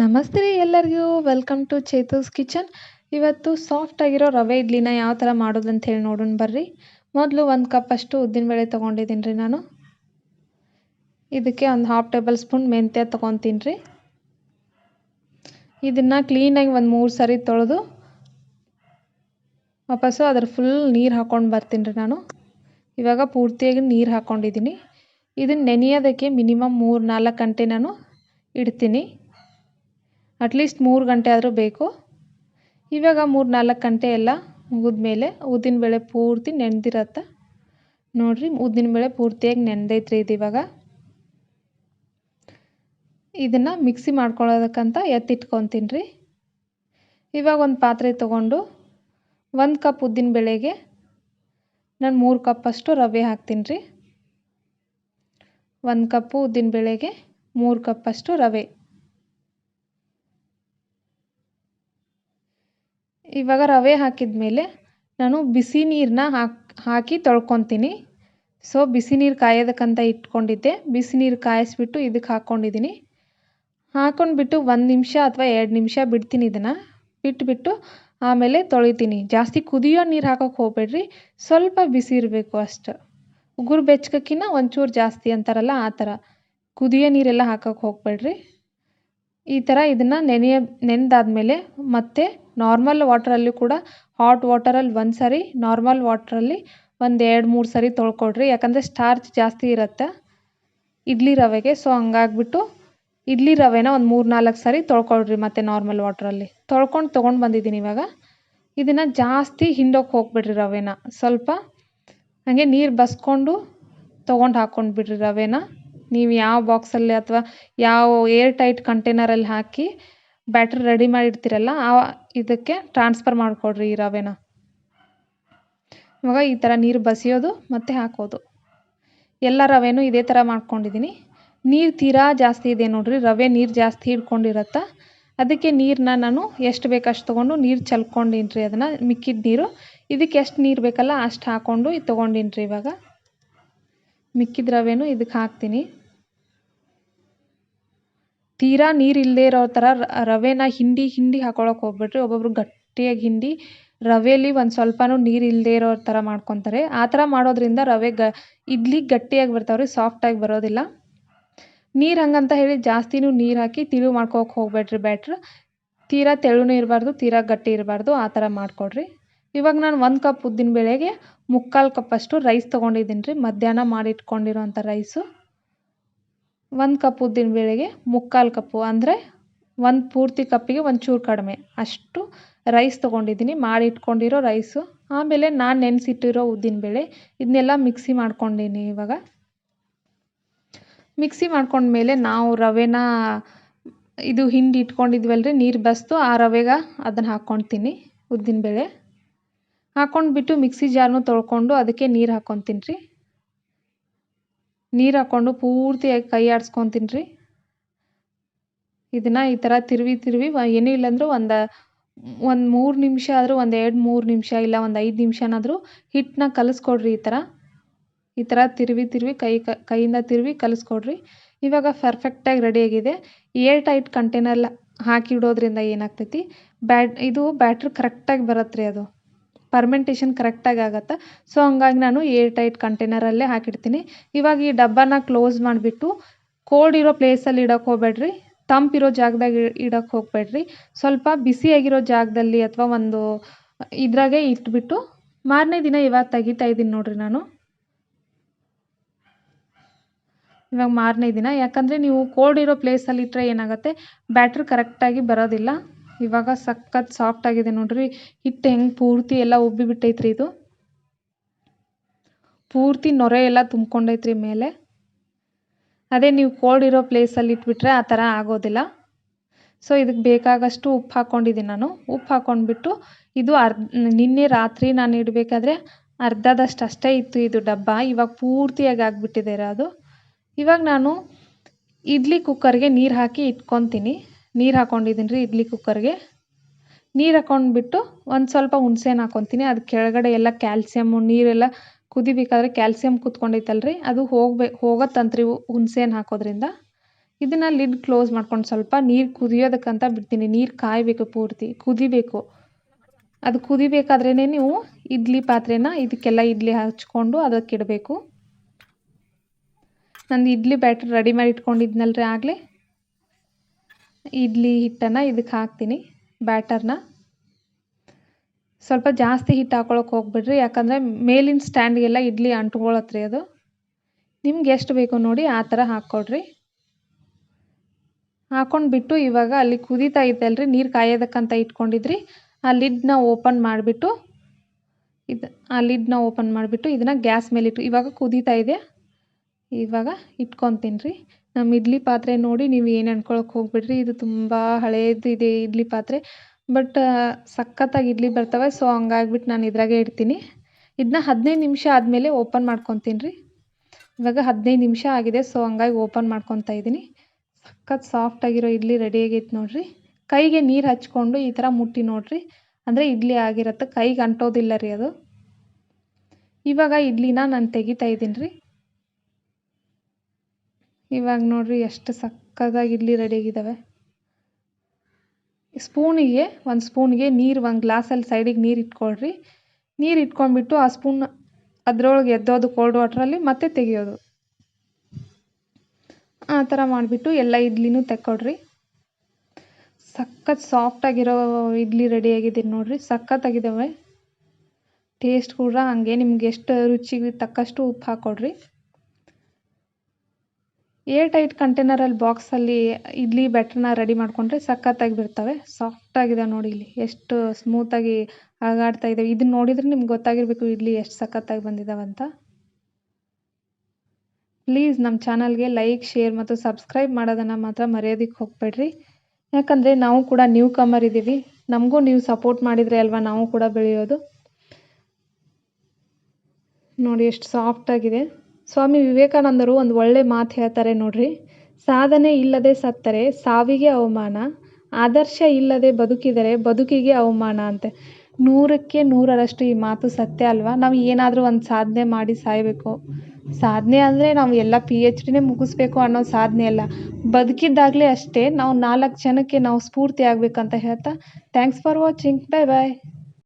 ನಮಸ್ತೆ ರೀ ಎಲ್ಲರಿಗೂ. ವೆಲ್ಕಮ್ ಟು ಚೇತೂಸ್ ಕಿಚನ್ ಇವತ್ತು ಸಾಫ್ಟ್ ಆಗಿರೋ ರವೆ ಇಡ್ಲಿನ ಯಾವ ಥರ ಮಾಡೋದು ಅಂತ ಹೇಳಿ ನೋಡೋಣ ಬರ್ರಿ. ಮೊದಲು ಒಂದು ಕಪ್ ಅಷ್ಟು ಉದ್ದಿನಬೇಳೆ ತೊಗೊಂಡಿದ್ದೀನಿ ರೀ ನಾನು. ಇದಕ್ಕೆ ಒಂದು ಹಾಫ್ ಟೇಬಲ್ ಸ್ಪೂನ್ ಮೆಂತ್ಯ ತೊಗೊತೀನಿ ರೀ. ಇದನ್ನು ಕ್ಲೀನಾಗಿ ಒಂದು ಮೂರು ಸರಿ ತೊಳೆದು ವಾಪಸ್ಸು ಅದ್ರ ಫುಲ್ ನೀರು ಹಾಕ್ಕೊಂಡು ಬರ್ತೀನಿ ರೀ ನಾನು. ಇವಾಗ ಪೂರ್ತಿಯಾಗಿ ನೀರು ಹಾಕ್ಕೊಂಡಿದ್ದೀನಿ ಇದನ್ನು ನೆನೆಯೋದಕ್ಕೆ ಮಿನಿಮಮ್ ಮೂರು ನಾಲ್ಕು ಗಂಟೆ ನಾನು ಇಡ್ತೀನಿ. ಅಟ್ಲೀಸ್ಟ್ ಮೂರು ಗಂಟೆ ಆದರೂ ಬೇಕು. ಇವಾಗ ಮೂರು ನಾಲ್ಕು ಗಂಟೆ ಎಲ್ಲ ಮುಗಿದ್ಮೇಲೆ ಉದ್ದಿನಬೇಳೆ ಪೂರ್ತಿ ನೆನೆದಿರತ್ತೆ ನೋಡಿರಿ ಉದ್ದಿನಬೇಳೆ ಪೂರ್ತಿಯಾಗಿ ನೆನೆದೈತ್ರಿ ಇದು ಇವಾಗ. ಇದನ್ನು ಮಿಕ್ಸಿ ಮಾಡ್ಕೊಳ್ಳೋದಕ್ಕಂತ ಎತ್ತಿಟ್ಕೊತೀನಿ ರೀ. ಇವಾಗ ಒಂದು ಪಾತ್ರೆ ತೊಗೊಂಡು ಒಂದು ಕಪ್ ಉದ್ದಿನ ಬೆಳೆಗೆ ನಾನು ಮೂರು ಕಪ್ಪಷ್ಟು ರವೆ ಹಾಕ್ತೀನಿ ರೀ. ಒಂದು ಕಪ್ಪು ಉದ್ದಿನಬೇಳೆಗೆ ಮೂರು ಕಪ್ಪಷ್ಟು ರವೆ. ಇವಾಗ ರವೆ ಹಾಕಿದ ಮೇಲೆ ನಾನು ಬಿಸಿ ನೀರನ್ನ ಹಾಕಿ ಹಾಕಿ ತೊಳ್ಕೊತೀನಿ. ಸೊ ಬಿಸಿ ನೀರು ಕಾಯೋದಕ್ಕಂತ ಇಟ್ಕೊಂಡಿದ್ದೆ. ಬಿಸಿ ನೀರು ಕಾಯಿಸ್ಬಿಟ್ಟು ಇದಕ್ಕೆ ಹಾಕ್ಕೊಂಡಿದ್ದೀನಿ ಹಾಕ್ಕೊಂಡ್ಬಿಟ್ಟು ಒಂದು ನಿಮಿಷ ಅಥವಾ ಎರಡು ನಿಮಿಷ ಬಿಡ್ತೀನಿ ಇದನ್ನು. ಬಿಟ್ಬಿಟ್ಟು ಆಮೇಲೆ ತೊಳಿತೀನಿ. ಜಾಸ್ತಿ ಕುದಿಯೋ ನೀರು ಹಾಕೋಕ್ಕೆ ಹೋಗಬೇಡ್ರಿ. ಸ್ವಲ್ಪ ಬಿಸಿ ಇರಬೇಕು ಅಷ್ಟು. ಉಗುರು ಬೆಚ್ಚಕ್ಕಿನ್ನ ಒಂಚೂರು ಜಾಸ್ತಿ ಅಂತಾರಲ್ಲ ಆ ಥರ. ಕುದಿಯೋ ನೀರೆಲ್ಲ ಹಾಕೋಕ್ಕೆ ಹೋಗಬೇಡ್ರಿ. ಈ ಥರ ಇದನ್ನು ನೆನೆಯ, ನೆನೆದಾದ್ಮೇಲೆ ಮತ್ತೆ ನಾರ್ಮಲ್ ವಾಟ್ರಲ್ಲಿ ಕೂಡ ಹಾಟ್ ವಾಟರಲ್ಲಿ ಒಂದು ಸರಿ ನಾರ್ಮಲ್ ವಾಟ್ರಲ್ಲಿ ಒಂದು ಎರಡು, ಮೂರು ಸರಿ ತೊಳ್ಕೊಳ್ರಿ. ಯಾಕಂದರೆ ಸ್ಟಾರ್ಚ್ ಜಾಸ್ತಿ ಇರುತ್ತೆ ಇಡ್ಲಿ ರವೆಗೆ. ಸೊ ಹಂಗಾಗ್ಬಿಟ್ಟು ಇಡ್ಲಿ ರವೆನ ಒಂದು ಮೂರು, ನಾಲ್ಕು ಸರಿ ತೊಳ್ಕೊಳ್ರಿ ಮತ್ತೆ ನಾರ್ಮಲ್ ವಾಟ್ರಲ್ಲಿ ತೊಳ್ಕೊಂಡು ತೊಗೊಂಡು ಬಂದಿದ್ದೀನಿ ಇವಾಗ. ಇದನ್ನು ಜಾಸ್ತಿ ಹಿಂಡೋಕೆ ಹೋಗ್ಬಿಡ್ರಿ ರವೆನ. ಸ್ವಲ್ಪ ಹಾಗೆ ನೀರು ಬಸ್ಕೊಂಡು ತೊಗೊಂಡು ಹಾಕ್ಕೊಂಡು ಬಿಡ್ರಿ ರವೆನ. ನೀವು ಯಾವ ಬಾಕ್ಸಲ್ಲಿ ಅಥವಾ ಯಾವ ಏರ್ ಟೈಟ್ ಕಂಟೈನರಲ್ಲಿ ಹಾಕಿ ಬ್ಯಾಟ್ರ್ ರೆಡಿ ಮಾಡಿರ್ತೀರಲ್ಲ, ಆ ಇದಕ್ಕೆ ಟ್ರಾನ್ಸ್ಫರ್ ಮಾಡಿಕೊಡ್ರಿ ಈ ರವೆನ. ಇವಾಗ ಈ ಥರ ನೀರು ಬಸಿಯೋದು ಮತ್ತು ಹಾಕೋದು. ಎಲ್ಲ ರವೆನೂ ಇದೇ ಥರ ಮಾಡ್ಕೊಂಡಿದ್ದೀನಿ ನೀರು ತೀರಾ ಜಾಸ್ತಿ ಇದೆ ನೋಡಿರಿ, ರವೆ ನೀರು ಜಾಸ್ತಿ ಹಿಡ್ಕೊಂಡಿರತ್ತೆ, ಅದಕ್ಕೆ ನೀರನ್ನ ನಾನು ಎಷ್ಟು ಬೇಕಷ್ಟು ತೊಗೊಂಡು ನೀರು ಚಲ್ಕೊಂಡಿನಿ ರೀ ಅದನ್ನು ಮಿಕ್ಕಿದ ನೀರು. ಇದಕ್ಕೆ ಎಷ್ಟು ನೀರು ಬೇಕಲ್ಲ ಅಷ್ಟು ಹಾಕ್ಕೊಂಡು ಇದು ತೊಗೊಂಡಿನಿ ರೀ ಇವಾಗ. ಮಿಕ್ಕಿದ ರವೆನೂ ಇದಕ್ಕೆ ಹಾಕ್ತೀನಿ. ತೀರಾ ನೀರು ಇಲ್ಲದೆ ಇರೋ ಥರ ರವೆನ ಹಿಂಡಿ ಹಿಂಡಿ ಹಾಕೊಳಕ್ಕೆ ಹೋಗ್ಬೇಡ್ರಿ ಒಬ್ಬೊಬ್ರು ಗಟ್ಟಿಯಾಗಿ ಹಿಂಡಿ, ರವೆಲಿ ಒಂದು ಸ್ವಲ್ಪನೂ ನೀರು ಇಲ್ಲದೆ ಇರೋ ಥರ ಮಾಡ್ಕೊತಾರೆ. ಆ ಥರ ಮಾಡೋದ್ರಿಂದ ರವೆ ಗ, ಇಡ್ಲಿ ಗಟ್ಟಿಯಾಗಿ ಬರ್ತಾವೆ ರೀ ಸಾಫ್ಟಾಗಿ ಬರೋದಿಲ್ಲ. ನೀರು ಹಂಗಂತ ಹೇಳಿ ಜಾಸ್ತಿನೂ ನೀರು ಹಾಕಿ ತಿಳು ಮಾಡ್ಕೋಕೆ ಹೋಗ್ಬೇಡ್ರಿ ಬ್ಯಾಟ್ರ್. ತೀರಾ ತೆಳುನೂ ಇರಬಾರ್ದು, ತೀರಾ ಗಟ್ಟಿ ಇರಬಾರ್ದು, ಆ ಥರ ಮಾಡಿಕೊಡ್ರಿ. ಇವಾಗ ನಾನು ಒಂದು ಕಪ್ ಉದ್ದಿನ ಉದ್ದಿನಬೇಳೆಗೆ ಮುಕ್ಕಾಲು ಕಪ್ಪಷ್ಟು ರೈಸ್ ತೊಗೊಂಡಿದ್ದೀನಿ ರೀ. ಮಧ್ಯಾಹ್ನ ಮಾಡಿಟ್ಕೊಂಡಿರೋಂಥ ರೈಸು ಒಂದು ಕಪ್ ಉದ್ದಿನ ಬೇಳೆಗೆ ಮುಕ್ಕಾಲು ಕಪ್ಪು, ಅಂದರೆ ಒಂದು ಪೂರ್ತಿ ಕಪ್ಪಿಗೆ ಒಂಚೂರು ಕಡಿಮೆ. ಅಷ್ಟು ರೈಸ್ ತೊಗೊಂಡಿದ್ದೀನಿ ಮಾಡಿ ಇಟ್ಕೊಂಡಿರೋ ರೈಸು ಆಮೇಲೆ ನಾನು ನೆನೆಸಿಟ್ಟಿರೋ ಉದ್ದಿನಬೇಳೆ ಇದನ್ನೆಲ್ಲ ಮಿಕ್ಸಿ ಮಾಡ್ಕೊಂಡಿನಿ ಇವಾಗ. ಮಿಕ್ಸಿ ಮಾಡ್ಕೊಂಡ್ಮೇಲೆ ನಾವು ರವೆನ, ಇದು ಹಿಂಡಿ ಇಟ್ಕೊಂಡಿದ್ವಲ್ರಿ, ನೀರು ಬಸ್ತು, ಆ ರವೆಗೆ ಅದನ್ನು ಹಾಕ್ಕೊಳ್ತೀನಿ ಉದ್ದಿನಬೇಳೆ ಹಾಕ್ಕೊಂಡ್ಬಿಟ್ಟು ಮಿಕ್ಸಿ ಜಾರ್ನು ತೊಳ್ಕೊಂಡು ಅದಕ್ಕೆ ನೀರು ಹಾಕ್ಕೊತೀನಿ ರೀ. ನೀರು ಹಾಕ್ಕೊಂಡು ಪೂರ್ತಿಯಾಗಿ ಕೈ ಆಡಿಸ್ಕೊತೀನಿ ರೀ ಇದನ್ನು ಈ ಥರ ತಿರುವಿ ತಿರುವಿ ಏನೂ ಇಲ್ಲಾಂದ್ರೂ ಒಂದು ಒಂದು ಮೂರು ನಿಮಿಷ ಆದರೂ, ಒಂದು ಎರಡು ಮೂರು ನಿಮಿಷ ಇಲ್ಲ, ಒಂದು ಐದು ನಿಮಿಷನಾದರೂ ಹಿಟ್ಟನ್ನ ಕಲಿಸ್ಕೊಡ್ರಿ ಈ ಥರ ಈ ಥರ ತಿರುವಿ ತಿರುವಿ, ಕೈ ಕೈಯಿಂದ ತಿರುವಿ ಕಲಿಸ್ಕೊಡ್ರಿ. ಇವಾಗ ಪರ್ಫೆಕ್ಟಾಗಿ ರೆಡಿಯಾಗಿದೆ ಏರ್ ಟೈಟ್ ಕಂಟೈನರ್ ಹಾಕಿಡೋದ್ರಿಂದ ಏನಾಗ್ತೈತಿ? ಬ್ಯಾಟ್, ಇದು ಬ್ಯಾಟ್ರಿ ಕರೆಕ್ಟಾಗಿ ಬರುತ್ತೆ ರೀ ಅದು. ಪರ್ಮೆಂಟೇಷನ್ ಕರೆಕ್ಟಾಗಿ ಆಗುತ್ತೆ. ಸೊ ಹಂಗಾಗಿ ನಾನು ಏರ್ ಟೈಟ್ ಕಂಟೈನರಲ್ಲೇ ಹಾಕಿಡ್ತೀನಿ. ಇವಾಗ ಈ ಡಬ್ಬನ ಕ್ಲೋಸ್ ಮಾಡಿಬಿಟ್ಟು ಕೋಲ್ಡ್ ಇರೋ ಪ್ಲೇಸಲ್ಲಿ ಇಡೋಕೆ ಹೋಗ್ಬೇಡ್ರಿ. ತಂಪಿರೋ ಜಾಗದಾಗ ಇಡೋಕೆ ಹೋಗ್ಬೇಡ್ರಿ. ಸ್ವಲ್ಪ ಬಿಸಿಯಾಗಿರೋ ಜಾಗದಲ್ಲಿ ಅಥವಾ ಒಂದು ಇದ್ರಾಗೆ ಇಟ್ಬಿಟ್ಟು ಮಾರನೇ ದಿನ ಇವಾಗ ತೆಗಿತಾ ಇದ್ದೀನಿ ನೋಡಿರಿ ನಾನು. ಇವಾಗ ಮಾರನೇ ದಿನ. ಯಾಕಂದರೆ ನೀವು ಕೋಲ್ಡ್ ಇರೋ ಪ್ಲೇಸಲ್ಲಿ ಇಟ್ಟರೆ ಏನಾಗುತ್ತೆ? ಬ್ಯಾಟ್ರಿ ಕರೆಕ್ಟಾಗಿ ಬರೋದಿಲ್ಲ. ಇವಾಗ ಸಾಫ್ಟ್ ಆಗಿದೆ ನೋಡ್ರಿ. ಹಿಟ್ಟು ಹೆಂಗೆ ಪೂರ್ತಿ ಎಲ್ಲ ಉಬ್ಬಿ ಬಿಟ್ಟೈತ್ರಿ ಇದು. ಪೂರ್ತಿ ನೊರೆ ಎಲ್ಲ ತುಂಬ್ಕೊಂಡೈತ್ರಿ ಮೇಲೆ. ಅದೇ ನೀವು ಕೋಲ್ಡ್ ಇರೋ ಪ್ಲೇಸಲ್ಲಿ ಇಟ್ಬಿಟ್ರೆ ಆ ಥರ ಆಗೋದಿಲ್ಲ. ಸೊ ಇದಕ್ಕೆ ಬೇಕಾಗಷ್ಟು ಉಪ್ಪು ಹಾಕ್ಕೊಂಡಿದ್ದೀನಿ ನಾನು. ಉಪ್ಪು ಹಾಕ್ಕೊಂಡ್ಬಿಟ್ಟು ಇದು ಅರ್ಧ, ನಿನ್ನೆ ರಾತ್ರಿ ನಾನು ಇಡಬೇಕಾದ್ರೆ ಅರ್ಧದಷ್ಟು ಅಷ್ಟೇ ಇತ್ತು ಇದು ಡಬ್ಬ. ಇವಾಗ ಪೂರ್ತಿಯಾಗಿ ಆಗಿಬಿಟ್ಟಿದೆ ಅದು ಇವಾಗ ನಾನು ಇಡ್ಲಿ ಕುಕ್ಕರ್ಗೆ ನೀರು ಹಾಕಿ ಇಟ್ಕೊತೀನಿ. ನೀರು ಹಾಕ್ಕೊಂಡಿದ್ದೀನಿ ರೀ ಇಡ್ಲಿ ಕುಕ್ಕರ್ಗೆ ನೀರು ಹಾಕ್ಕೊಂಡ್ಬಿಟ್ಟು ಒಂದು ಸ್ವಲ್ಪ ಹುಣ್ಸೇನ ಹಾಕ್ಕೊತೀನಿ ಅದು ಕೆಳಗಡೆ ಎಲ್ಲ ಕ್ಯಾಲ್ಸಿಯಮ್ಮು ನೀರೆಲ್ಲ ಕುದಿಬೇಕಾದ್ರೆ ಕ್ಯಾಲ್ಸಿಯಮ್ ಕೂತ್ಕೊಂಡೈತಲ್ರಿ ಅದು ಹೋಗ್ಬೇ ಹೋಗತ್ತಂತ್ರಿ ಹುಣ್ಸೇನ ಹಾಕೋದ್ರಿಂದ. ಇದನ್ನು ಲಿಡ್ ಕ್ಲೋಸ್ ಮಾಡ್ಕೊಂಡು ಸ್ವಲ್ಪ ನೀರು ಕುದಿಯೋದಕ್ಕಂತ ಬಿಡ್ತೀನಿ. ನೀರು ಕಾಯಬೇಕು ಪೂರ್ತಿ. ಕುದಿಬೇಕು. ಅದು ಕುದಿಬೇಕಾದ್ರೇ ನೀವು ಇಡ್ಲಿ ಪಾತ್ರೆನ ಇದಕ್ಕೆಲ್ಲ ಇಡ್ಲಿ ಹಚ್ಕೊಂಡು ಅದಕ್ಕೆ ಇಡಬೇಕು. ನಂದು ಇಡ್ಲಿ ಬ್ಯಾಟ್ರಿ ರೆಡಿ ಮಾಡಿ ಇಟ್ಕೊಂಡಿದ್ನಲ್ರಿ ಆಗಲೇ. ಇಡ್ಲಿ ಹಿಟ್ಟನ್ನು ಇದಕ್ಕೆ ಹಾಕ್ತೀನಿ, ಬ್ಯಾಟರ್ನ. ಸ್ವಲ್ಪ ಜಾಸ್ತಿ ಹಿಟ್ಟು ಹಾಕ್ಕೊಳಕ್ಕೆ ಹೋಗ್ಬಿಡ್ರಿ, ಯಾಕಂದರೆ ಮೇಲಿನ ಸ್ಟ್ಯಾಂಡ್ಗೆಲ್ಲ ಇಡ್ಲಿ ಅಂಟ್ಕೊಳತ್ರಿ ಅದು. ನಿಮ್ಗೆ ಎಷ್ಟು ಬೇಕು ನೋಡಿ ಆ ಥರ ಹಾಕ್ಕೊಡ್ರಿ. ಹಾಕೊಂಡು ಬಿಟ್ಟು ಇವಾಗ ಅಲ್ಲಿ ಕುದೀತಾ ಅಲ್ರಿ ನೀರು ಕಾಯೋದಕ್ಕಂತ ಇಟ್ಕೊಂಡಿದ್ರಿ, ಆ ಲಿಡ್ನ ಓಪನ್ ಮಾಡಿಬಿಟ್ಟು, ಇದು ಆ ಲಿಡ್ನ ಓಪನ್ ಮಾಡಿಬಿಟ್ಟು ಇದನ್ನು ಗ್ಯಾಸ್ ಮೇಲಿಟ್ಟು, ಇವಾಗ ಕುದೀತಾ ಇದೆ. ಇವಾಗ ಇಟ್ಕೊತೀನಿ ರೀ. ನಮ್ಮ ಇಡ್ಲಿ ಪಾತ್ರೆ ನೋಡಿ ನೀವು ಏನು ಅನ್ಕೊಳಕ್ಕೆ ಹೋಗ್ಬಿಡ್ರಿ. ಇದು ತುಂಬ ಇದೆ ಇಡ್ಲಿ ಪಾತ್ರೆ. ಬಟ್ ಸಖತ್ತಾಗಿ ಇಡ್ಲಿ ಬರ್ತವೆ. ಸೊ ಹಂಗಾಗ್ಬಿಟ್ಟು ನಾನು ಇದ್ರಾಗೆ ಇಡ್ತೀನಿ. ಇದನ್ನ ಹದಿನೈದು ನಿಮಿಷ ಆದಮೇಲೆ ಓಪನ್ ಮಾಡ್ಕೊತೀನಿ ರೀ. ಇವಾಗ ಹದಿನೈದು ನಿಮಿಷ ಆಗಿದೆ. ಸೊ ಹಂಗಾಗಿ ಓಪನ್ ಮಾಡ್ಕೊತಾ ಇದ್ದೀನಿ. ಸಖತ್ ಸಾಫ್ಟಾಗಿರೋ ಇಡ್ಲಿ ರೆಡಿ ಆಗೈತೆ ನೋಡಿರಿ. ಕೈಗೆ ನೀರು ಹಚ್ಕೊಂಡು ಈ ಥರ ಮುಟ್ಟಿ ನೋಡಿರಿ. ಅಂದರೆ ಇಡ್ಲಿ ಆಗಿರತ್ತೆ ಕೈಗೆ ಅಂಟೋದಿಲ್ಲ ರೀ ಅದು. ಇವಾಗ ಇಡ್ಲಿನ ನಾನು ತೆಗಿತಾ ಇದ್ದೀನಿ ರೀ. ಇವಾಗ ನೋಡಿರಿ ಎಷ್ಟು ಸಕ್ಕತ್ತಾಗಿ ಇಡ್ಲಿ ರೆಡಿಯಾಗಿದ್ದಾವೆ ಸ್ಪೂನಿಗೆ, ಒಂದು ಸ್ಪೂನಿಗೆ ನೀರು, ಒಂದು ಗ್ಲಾಸಲ್ಲಿ ಸೈಡಿಗೆ ನೀರು ಇಟ್ಕೊಳ್ರಿ. ನೀರು ಇಟ್ಕೊಂಡ್ಬಿಟ್ಟು ಆ ಸ್ಪೂನ್ ಅದರೊಳಗೆ ಎದ್ದೋದು ಕೋಲ್ಡ್ ವಾಟ್ರಲ್ಲಿ ಮತ್ತೆ ತೆಗಿಯೋದು. ಆ ಥರ ಮಾಡಿಬಿಟ್ಟು ಎಲ್ಲ ಇಡ್ಲಿನೂ ತೆಕ್ಕೊಡ್ರಿ ಸಖತ್ ಸಾಫ್ಟಾಗಿರೋ ಇಡ್ಲಿ ರೆಡಿಯಾಗಿದೆ ನೋಡಿರಿ ಸಖತ್ತಾಗಿದ್ದಾವೆ ಟೇಸ್ಟ್ ಕೂಡ ಹಂಗೆ ನಿಮ್ಗೆ ಎಷ್ಟು ರುಚಿಗೆ ತಕ್ಕಷ್ಟು ಉಪ್ಪು ಹಾಕ್ಕೊಡ್ರಿ ಏರ್ ಟೈಟ್ ಕಂಟೈನರಲ್ಲಿ ಬಾಕ್ಸಲ್ಲಿ ಇಡ್ಲಿ ಬ್ಯಾಟ್ರನ್ನ ರೆಡಿ ಮಾಡಿಕೊಂಡ್ರೆ ಸಖತ್ತಾಗಿ ಬಿಡ್ತವೆ. ಸಾಫ್ಟಾಗಿದೆ ನೋಡಿ ಇಲ್ಲಿ. ಎಷ್ಟು ಸ್ಮೂತಾಗಿ ಅಲಗಾಡ್ತಾ ಇದ್ದಾವೆ ಇದನ್ನ ನೋಡಿದರೆ ನಿಮ್ಗೆ ಗೊತ್ತಾಗಿರಬೇಕು ಇಡ್ಲಿ ಎಷ್ಟು ಸಖತ್ತಾಗಿ ಅಂತ. ಪ್ಲೀಸ್ ನಮ್ಮ ಚಾನಲ್ಗೆ ಲೈಕ್ ಶೇರ್ ಮತ್ತು ಸಬ್ಸ್ಕ್ರೈಬ್ ಮಾಡೋದನ್ನು ಮಾತ್ರ ಮರೆಯೋದಕ್ಕೆ ಹೋಗಬೇಡ್ರಿ. ಯಾಕಂದರೆ ನಾವು ಕೂಡ ನ್ಯೂ ಕಮರ್ ಇದ್ದೀವಿ ನಮಗೂ ನೀವು ಸಪೋರ್ಟ್ ಮಾಡಿದರೆ ಅಲ್ವಾ ನಾವು ಕೂಡ ಬೆಳೆಯೋದು. ನೋಡಿ ಎಷ್ಟು ಸಾಫ್ಟಾಗಿದೆ ಸ್ವಾಮಿ ವಿವೇಕಾನಂದರು ಒಂದು ಒಳ್ಳೆ ಮಾತು ಹೇಳ್ತಾರೆ ನೋಡ್ರಿ. ಸಾಧನೆ ಇಲ್ಲದೆ ಸತ್ತರೆ ಸಾವಿಗೆ ಅವಮಾನ, ಆದರ್ಶ ಇಲ್ಲದೆ ಬದುಕಿದರೆ ಬದುಕಿಗೆ ಅವಮಾನ ಅಂತೆ. ನೂರಕ್ಕೆ ನೂರರಷ್ಟು ಈ ಮಾತು ಸತ್ಯ ಅಲ್ವಾ? ನಾವು ಏನಾದರೂ ಒಂದು ಸಾಧನೆ ಮಾಡಿ ಸಾಯಬೇಕು. ಸಾಧನೆ ಅಂದರೆ ನಾವು ಎಲ್ಲ ಪಿ ಎಚ್ ಡಿನೇ ಮುಗಿಸ್ಬೇಕು ಅನ್ನೋ ಸಾಧನೆ ಅಲ್ಲ. ಬದುಕಿದ್ದಾಗಲೇ ಅಷ್ಟೇ ನಾವು ನಾಲ್ಕು ಜನಕ್ಕೆ ನಾವು ಸ್ಫೂರ್ತಿ ಆಗಬೇಕಂತ ಹೇಳ್ತಾ thanks for watching bye bye